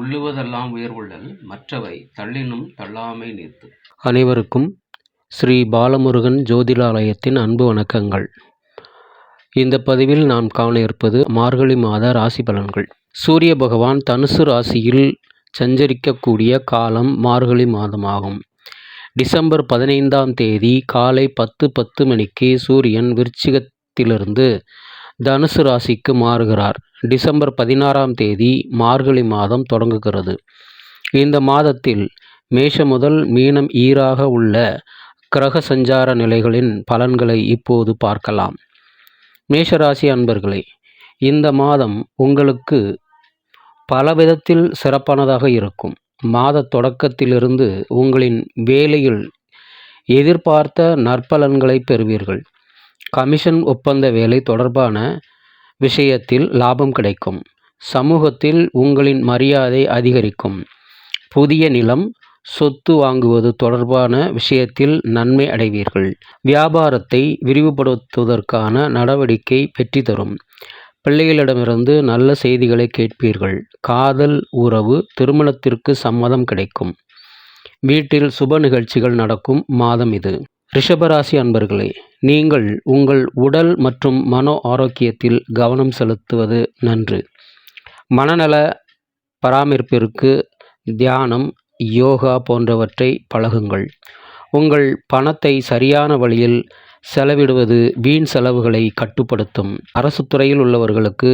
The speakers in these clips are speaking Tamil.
உள்ளுவதெல்லாம் உயர்வுள்ளல் மற்றவை தள்ளினும் தள்ளாமை நீர்த்து. அனைவருக்கும் ஸ்ரீ பாலமுருகன் ஜோதிடாலயத்தின் அன்பு வணக்கங்கள். இந்த பதிவில் நாம் காண இருப்பது மார்கழி மாத ராசி பலன்கள். சூரிய பகவான் தனுசு ராசியில் சஞ்சரிக்கக்கூடிய காலம் மார்கழி மாதமாகும். டிசம்பர் பதினைந்தாம் தேதி காலை பத்து பத்து மணிக்கு சூரியன் விருச்சிகத்திலிருந்து தனுசு ராசிக்கு மாறுகிறார். டிசம்பர் பதினாறாம் தேதி மார்கழி மாதம் தொடங்குகிறது. இந்த மாதத்தில் மேஷம் முதல் மீனம் ஈராக உள்ள கிரக சஞ்சார நிலைகளின் பலன்களை இப்போது பார்க்கலாம். மேஷராசி அன்பர்களே இந்த மாதம் உங்களுக்கு பல விதத்தில் சிறப்பானதாக இருக்கும். மாத தொடக்கத்திலிருந்து உங்களின் வேலையில் எதிர்பார்த்த நற்பலன்களை பெறுவீர்கள். கமிஷன் ஒப்பந்த வேலை தொடர்பான விஷயத்தில் லாபம் கிடைக்கும். சமூகத்தில் உங்களின் மரியாதை அதிகரிக்கும். புதிய நிலம் சொத்து வாங்குவது தொடர்பான விஷயத்தில் நன்மை அடைவீர்கள். வியாபாரத்தை விரிவுபடுத்துவதற்கான நடவடிக்கை வெற்றி தரும் பிள்ளைகளிடமிருந்து நல்ல செய்திகளை கேட்பீர்கள். காதல் உறவு திருமணத்திற்கு சம்மதம் கிடைக்கும். வீட்டில் சுப நிகழ்ச்சிகள் நடக்கும் மாதம் இது. ரிஷபராசி அன்பர்களே நீங்கள் உங்கள் உடல் மற்றும் மனோ ஆரோக்கியத்தில் கவனம் செலுத்துவது நன்று. மனநல பராமரிப்பிற்கு தியானம் யோகா போன்றவற்றை பழகுங்கள். உங்கள் பணத்தை சரியான வழியில் செலவிடுவது வீண் செலவுகளை கட்டுப்படுத்தும். அரசு துறையில் உள்ளவர்களுக்கு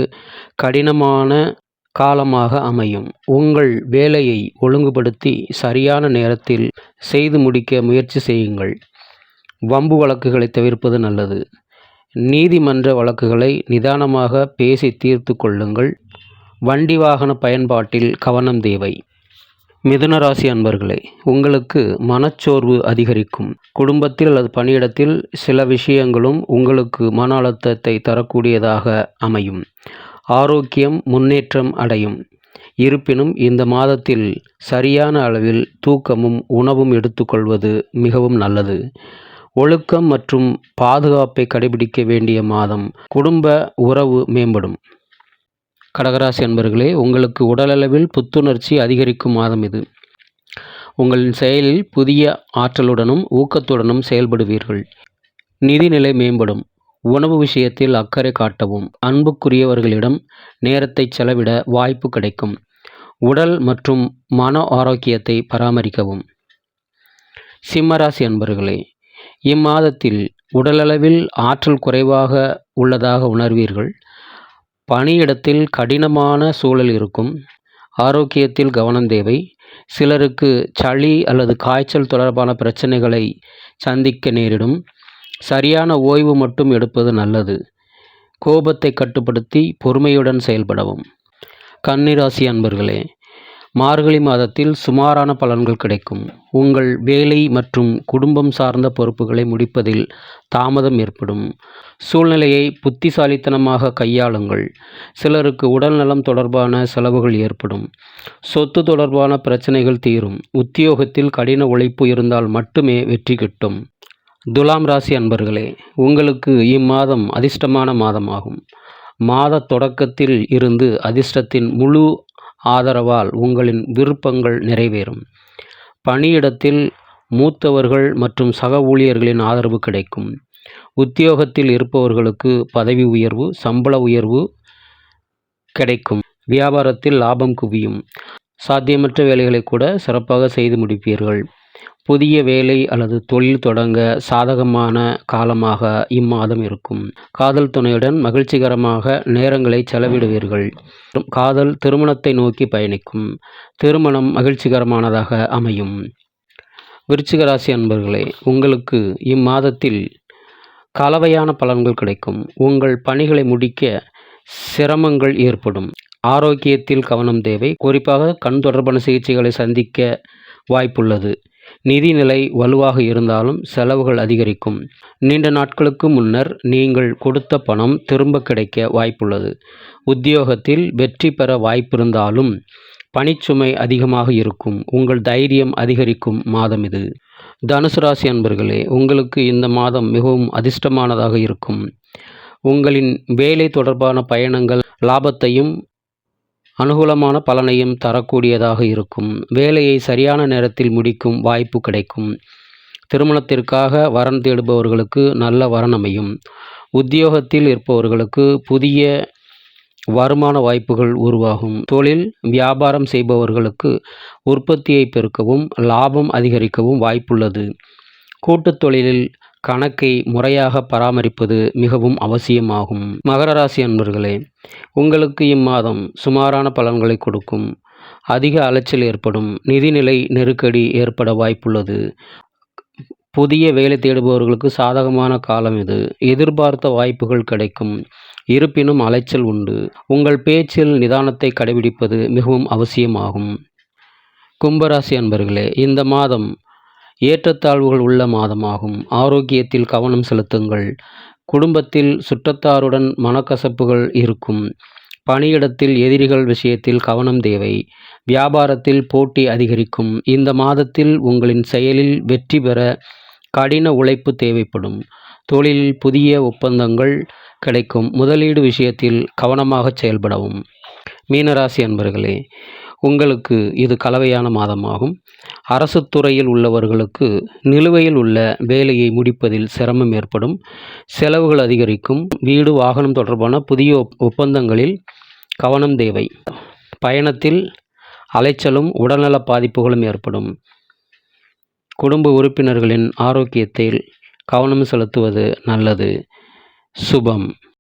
கடினமான காலமாக அமையும். உங்கள் வேலையை ஒழுங்குபடுத்தி சரியான நேரத்தில் செய்து முடிக்க முயற்சி செய்யுங்கள். வம்பு வழக்குகளை தவிர்ப்பது நல்லது. நீதிமன்ற வழக்குகளை நிதானமாக பேசி தீர்த்து கொள்ளுங்கள். வண்டி வாகன பயன்பாட்டில் கவனம் தேவை. மிதுனராசி அன்பர்களே உங்களுக்கு மனச்சோர்வு அதிகரிக்கும். குடும்பத்தில் அல்லது பணியிடத்தில் சில விஷயங்களும் உங்களுக்கு மன அழுத்தத்தை தரக்கூடியதாக அமையும். ஆரோக்கியம் முன்னேற்றம் அடையும். இருப்பினும் இந்த மாதத்தில் சரியான அளவில் தூக்கமும் உணவும் எடுத்துக்கொள்வது மிகவும் நல்லது. ஒழுக்கம் மற்றும் பாதுகாப்பை கடைபிடிக்க வேண்டிய மாதம். குடும்ப உறவு மேம்படும். கடகராசி அன்பர்களே உங்களுக்கு உடலளவில் புத்துணர்ச்சி அதிகரிக்கும் மாதம் இது. உங்களின் செயலில் புதிய ஆற்றலுடனும் ஊக்கத்துடனும் செயல்படுவீர்கள். நிதிநிலை மேம்படும். உணவு விஷயத்தில் அக்கறை காட்டவும். அன்புக்குரியவர்களிடம் நேரத்தை செலவிட வாய்ப்பு கிடைக்கும். உடல் மற்றும் மன ஆரோக்கியத்தை பராமரிக்கவும். சிம்மராசி அன்பர்களே இம்மாதத்தில் உடலளவில் ஆற்றல் குறைவாக உள்ளதாக உணர்வீர்கள். பணியிடத்தில் கடினமான சூழல் இருக்கும். ஆரோக்கியத்தில் கவனம் தேவை. சிலருக்கு சளி அல்லது காய்ச்சல் தொடர்பான பிரச்சனைகளை சந்திக்க நேரிடும். சரியான ஓய்வு மட்டும் எடுப்பது நல்லது. கோபத்தை கட்டுப்படுத்தி பொறுமையுடன் செயல்படவும். கன்னிராசி அன்பர்களே மார்கழி மாதத்தில் சுமாரான பலன்கள் கிடைக்கும். உங்கள் வேலை மற்றும் குடும்பம் சார்ந்த பொறுப்புகளை முடிப்பதில் தாமதம் ஏற்படும். சூழ்நிலையை புத்திசாலித்தனமாக கையாளுங்கள். சிலருக்கு உடல்நலம் தொடர்பான செலவுகள் ஏற்படும். சொத்து தொடர்பான பிரச்சனைகள் தீரும். உத்தியோகத்தில் கடின உழைப்பு இருந்தால் மட்டுமே வெற்றி கிட்டும். துலாம் ராசி அன்பர்களே உங்களுக்கு இம்மாதம் அதிர்ஷ்டமான மாதமாகும். மாத தொடக்கத்தில் இருந்து அதிர்ஷ்டத்தின் முழு ஆதரவால் உங்களின் விருப்பங்கள் நிறைவேறும். பணியிடத்தில் மூத்தவர்கள் மற்றும் சக ஊழியர்களின் ஆதரவு கிடைக்கும். உத்தியோகத்தில் இருப்பவர்களுக்கு பதவி உயர்வு சம்பள உயர்வு கிடைக்கும். வியாபாரத்தில் லாபம் குவியும். சாத்தியமற்ற வேலைகளை கூட சிறப்பாக செய்து முடிப்பீர்கள். புதிய வேலை அல்லது தொழில் தொடங்க சாதகமான காலமாக இம்மாதம் இருக்கும். காதல் துணையுடன் மகிழ்ச்சிகரமாக நேரங்களை செலவிடுவீர்கள். காதல் திருமணத்தை நோக்கி பயணிக்கும். திருமணம் மகிழ்ச்சிகரமானதாக அமையும். விருச்சிகராசி அன்பர்களே உங்களுக்கு இம்மாதத்தில் கலவையான பலன்கள் கிடைக்கும். உங்கள் பணிகளை முடிக்க சிரமங்கள் ஏற்படும். ஆரோக்கியத்தில் கவனம் தேவை. குறிப்பாக கண் தொடர்பான சிகிச்சைகளை சந்திக்க வாய்ப்புள்ளது. நிதிநிலை வலுவாக இருந்தாலும் செலவுகள் அதிகரிக்கும். நீண்ட நாட்களுக்கு முன்னர் நீங்கள் கொடுத்த பணம் திரும்ப கிடைக்க வாய்ப்புள்ளது. உத்தியோகத்தில் வெற்றி பெற வாய்ப்பிருந்தாலும் பணிச்சுமை அதிகமாக இருக்கும். உங்கள் தைரியம் அதிகரிக்கும் மாதம் இது. தனுசு ராசி அன்பர்களே உங்களுக்கு இந்த மாதம் மிகவும் அதிர்ஷ்டமானதாக இருக்கும். உங்களின் வேலை தொடர்பான பயணங்கள் லாபத்தையும் அனுகூலமான பலனையும் தரக்கூடியதாக இருக்கும். வேலையை சரியான நேரத்தில் முடிக்கும் வாய்ப்பு கிடைக்கும். திருமணத்திற்காக வரன் தேடுபவர்களுக்கு நல்ல வரன் அமையும். உத்தியோகத்தில் இருப்பவர்களுக்கு புதிய வருமான வாய்ப்புகள் உருவாகும். தொழில் வியாபாரம் செய்பவர்களுக்கு உற்பத்தியை பெருக்கவும் லாபம் அதிகரிக்கவும் வாய்ப்புள்ளது. கூட்டுத் தொழிலில் கணக்கை முறையாக பராமரிப்பது மிகவும் அவசியமாகும். மகர ராசி அன்பர்களே உங்களுக்கு இம்மாதம் சுமாரான பலன்களை கொடுக்கும். அதிக அலைச்சல் ஏற்படும். நிதிநிலை நெருக்கடி ஏற்பட வாய்ப்புள்ளது. புதிய வேலை தேடுபவர்களுக்கு சாதகமான காலம் இது. எதிர்பார்த்த வாய்ப்புகள் கிடைக்கும். இருப்பினும் அலைச்சல் உண்டு. உங்கள் பேச்சில் நிதானத்தை கடைபிடிப்பது மிகவும் அவசியமாகும். கும்பராசி அன்பர்களே இந்த மாதம் ஏற்றத்தாழ்வுகள் உள்ள மாதமாகும். ஆரோக்கியத்தில் கவனம் செலுத்துங்கள். குடும்பத்தில் சுற்றத்தாருடன் மனக்கசப்புகள் இருக்கும். பணியிடத்தில் எதிரிகள் விஷயத்தில் கவனம் தேவை. வியாபாரத்தில் போட்டி அதிகரிக்கும். இந்த மாதத்தில் உங்களின் செயலில் வெற்றி பெற கடின உழைப்பு தேவைப்படும். தொழிலில் புதிய ஒப்பந்தங்கள் கிடைக்கும். முதலீடு விஷயத்தில் கவனமாக செயல்படவும். மீனராசி அன்பர்களே உங்களுக்கு இது கலவையான மாதமாகும். அரசு துறையில் உள்ளவர்களுக்கு நிலுவையில் உள்ள வேலையை முடிப்பதில் சிரமம் ஏற்படும். செலவுகள் அதிகரிக்கும். வீடு வாகனம் தொடர்பான புதிய ஒப்பந்தங்களில் கவனம் தேவை. பயணத்தில் அலைச்சலும் உடல்நல பாதிப்புகளும் ஏற்படும். குடும்ப உறுப்பினர்களின் ஆரோக்கியத்தில் கவனம் செலுத்துவது நல்லது. சுபம்.